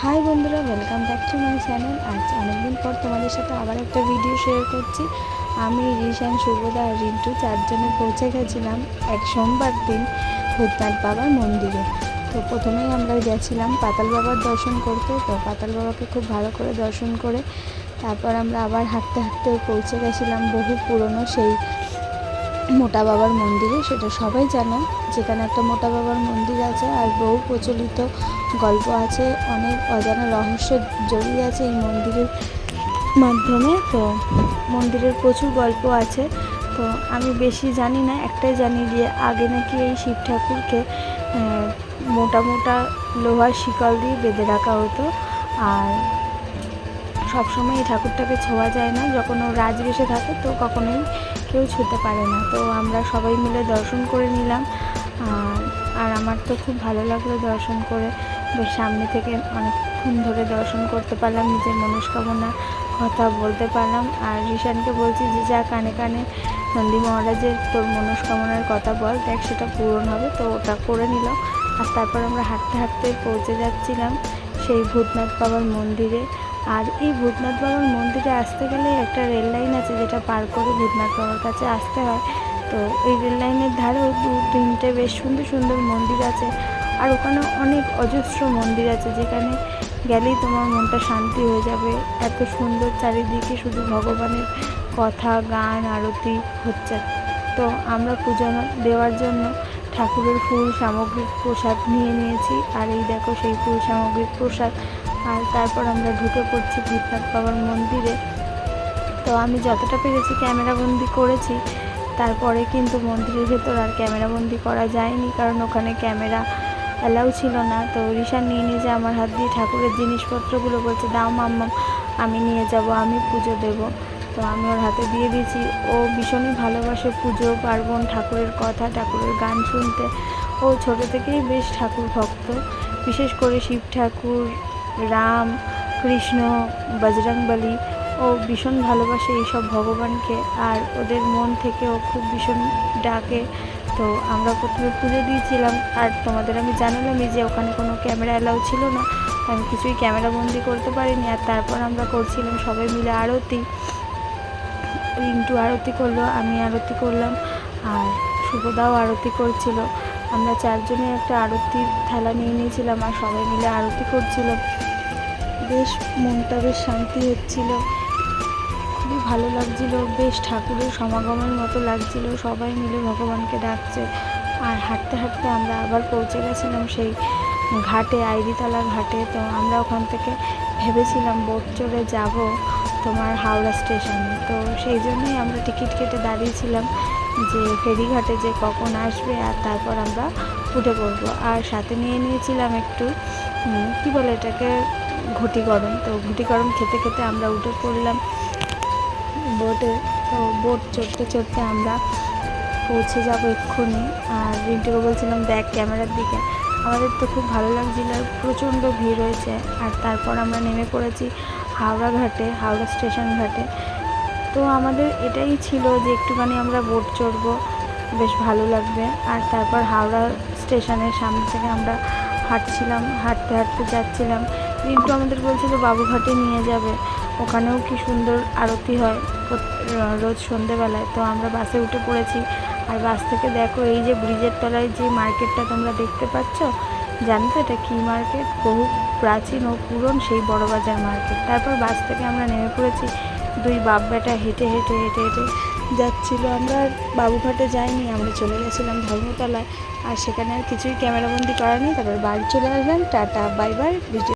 High বন্ধুরা welcome back to my channel আজ অনেকদিন পর তোমাদের সাথে আবার একটা ভিডিও শেয়ার করছি। আমি রিশান শুভদা আর রিন্টু চারজনে পৌঁছে গেছিলাম এক সোমবার দিন ভূতনাথ বাবার মন্দিরে। তো প্রথমেই আমরা গেছিলাম পাতাল বাবার দর্শন করতে। তো পাতাল বাবাকে খুব ভালো করে দর্শন করে তারপর আমরা আবার হাঁটতে হাঁটতে পৌঁছে গেছিলাম বহু পুরনো সেই মোটা বাবার মন্দিরে, সেটা সবাই জানে। যেখানে একটা মোটা বাবার মন্দির আছে, আর বহু প্রচলিত গল্প আছে, অনেক অজানা রহস্য জড়িয়ে আছে এই মন্দিরের মাধ্যমে। তো মন্দিরের প্রচুর গল্প আছে। তো আমি বেশি জানি না, একটাই জানি যে আগে নাকি এই শিব ঠাকুরকে মোটা মোটা লোহার শিকল দিয়ে বেঁধে রাখা হতো। আর সবসময় এই ঠাকুরটাকে ছোঁয়া যায় না। যখন ও রাজবেশে থাকে, তো কখনোই কেউ ছুঁতে পারে না। তো আমরা সবাই মিলে দর্শন করে নিলাম। আর আমার তো খুব ভালো লাগল দর্শন করে। বেশ সামনে থেকে অনেকক্ষণ ধরে দর্শন করতে পারলাম, নিজের মনস্কামনা কথা বলতে পারলাম। আর রিশানকে বলছি যে, যা কানে কানে নন্দী মহারাজের তোর মনস্কামনার কথা বল, দেখ সেটা পূরণ হবে। তো ওটা করে নিল। আর তারপর আমরা হাঁটতে হাঁটতে পৌঁছে যাচ্ছিলাম সেই ভূতনাথ বাবার মন্দিরে। আর এই ভূতনাথ বাবার মন্দিরে আসতে গেলে একটা রেল লাইন আছে যেটা পার করে ভূতনাথ বাবার কাছে আসতে হয়। তো এই রেল লাইনের ধারেও দু তিনটে বেশ সুন্দর সুন্দর মন্দির আছে। আর ওখানে অনেক অজস্র মন্দির আছে যেখানে গেলেই তোমার মনটা শান্তি হয়ে যাবে। এত সুন্দর চারিদিকে শুধু ভগবানের কথা, গান, আরতি হচ্ছে। তো আমরা পুজো দেওয়ার জন্য ঠাকুরের ফুল সামগ্রিক প্রসাদ নিয়ে নিয়েছি। আর এই দেখো সেই ফুল সামগ্রিক প্রসাদ আর তারপর আমরা ঢুকে পড়ছি ভূতনাথ বাবার মন্দিরে। তো আমি যতটা পেরেছি ক্যামেরাবন্দি করেছি, তারপরে কিন্তু মন্দিরের ভেতর আর ক্যামেরাবন্দি করা যায়নি, কারণ ওখানে ক্যামেরা অ্যালাউ ছিল না। তো ঋষা নিয়ে নিয়ে যে আমার হাত দিয়ে ঠাকুরের জিনিসপত্রগুলো বলছে, দাও মাম্মাম আমি নিয়ে যাব, আমি পুজো দেব। তো আমি ওর হাতে দিয়ে দিয়েছি। ও ভীষণই ভালোবাসে পুজো, পার্বণ, ঠাকুরের কথা, ঠাকুরের গান শুনতে। ও ছোটো থেকেই বেশ ঠাকুর ভক্ত। বিশেষ করে শিব ঠাকুর রাম, কৃষ্ণ বজরংবলী ও ভীষণ ভালোবাসে এইসব ভগবানকে। আর ওদের মন থেকে ও খুব ভীষণ ডাকে। তো আমরা প্রথমে পুজো দিয়েছিলাম। আর তোমাদের আমি জানালামই যে ওখানে কোনো ক্যামেরা অ্যালাউ ছিল না। আমি কিছুই ক্যামেরা বন্দি করতে পারিনি। আর তারপর আমরা করছিলাম সবাই মিলে আরতি। রিন্টু আরতি করল, আমি আরতি করলাম। আর শুভদাও আরতি করছিল। আমরা চারজনে একটা আরতির থালা নিয়ে নিয়েছিলাম আর সবাই মিলে আরতি করছিলাম বেশ, মনটা বেশ শান্তি হচ্ছিল। খুবই ভালো লাগছিল, বেশ ঠাকুরের সমাগমের মতো লাগছিল, সবাই মিলে ভগবানকে ডাকছে। আর হাঁটতে হাঁটতে আমরা আবার পৌঁছে গেছিলাম সেই ঘাটে, আইরিতলা ঘাটে। তো আমরা ওখান থেকে ভেবেছিলাম বোট চড়ে যাব তোমার হাওড়া স্টেশনে। তো সেই জন্যই আমরা টিকিট কেটে দাঁড়িয়েছিলাম যে ফেরিঘাটে যে কখন আসবে আর তারপর আমরা উঠে পড়ব। আর সাথে নিয়ে নিয়েছিলাম একটু কী বলে এটাকে? ঘটি গরম। তো ঘুটি গরম খেতে খেতে আমরা উঠে পড়লাম বোটে। তো বোট চড়তে চড়তে আমরা পৌঁছে যাব এক্ষুনি। আর রিন্টুকে বলছিলাম, দেখ ক্যামেরার দিকে। আমাদের তো খুব ভালো লাগছিল আর প্রচণ্ড ভিড় হয়েছে। আর তারপর আমরা নেমে পড়েছি হাওড়া ঘাটে, হাওড়া স্টেশন ঘাটে। তো আমাদের এটাই ছিল যে একটুখানি আমরা বোট চড়বো, বেশ ভালো লাগবে। আর তারপর হাওড়া স্টেশনের সামনে থেকে আমরা হাঁটছিলাম, হাঁটতে হাঁটতে যাচ্ছিলাম। রিন্টু আমাদের বলছিল বাবুঘাটে নিয়ে যাবে। ওখানেও কি সুন্দর আরতি হয় রোজ সন্ধেবেলায়। তো আমরা বাসে উঠে পড়েছি। আর বাস থেকে দেখো এই যে ব্রিজের তলায় যে মার্কেটটা তোমরা দেখতে পাচ্ছ, জানো তো এটা কী মার্কেট? বহু প্রাচীন ও পুরন সেই বড় বাজার মার্কেট। তারপর বাস থেকে আমরা নেমে পড়েছি। দুই বাপ বেটা হেঁটে হেঁটে হেঁটে হেঁটে যাচ্ছিল আমরা। বাবুঘাটে যাইনি, আমরা চলে গেছিলাম ধর্মতলায়। আর সেখানে আর কিছুই ক্যামেরাবন্দি করা নেই। তারপর বাড়ি চলে আসলাম। Tata, bye bye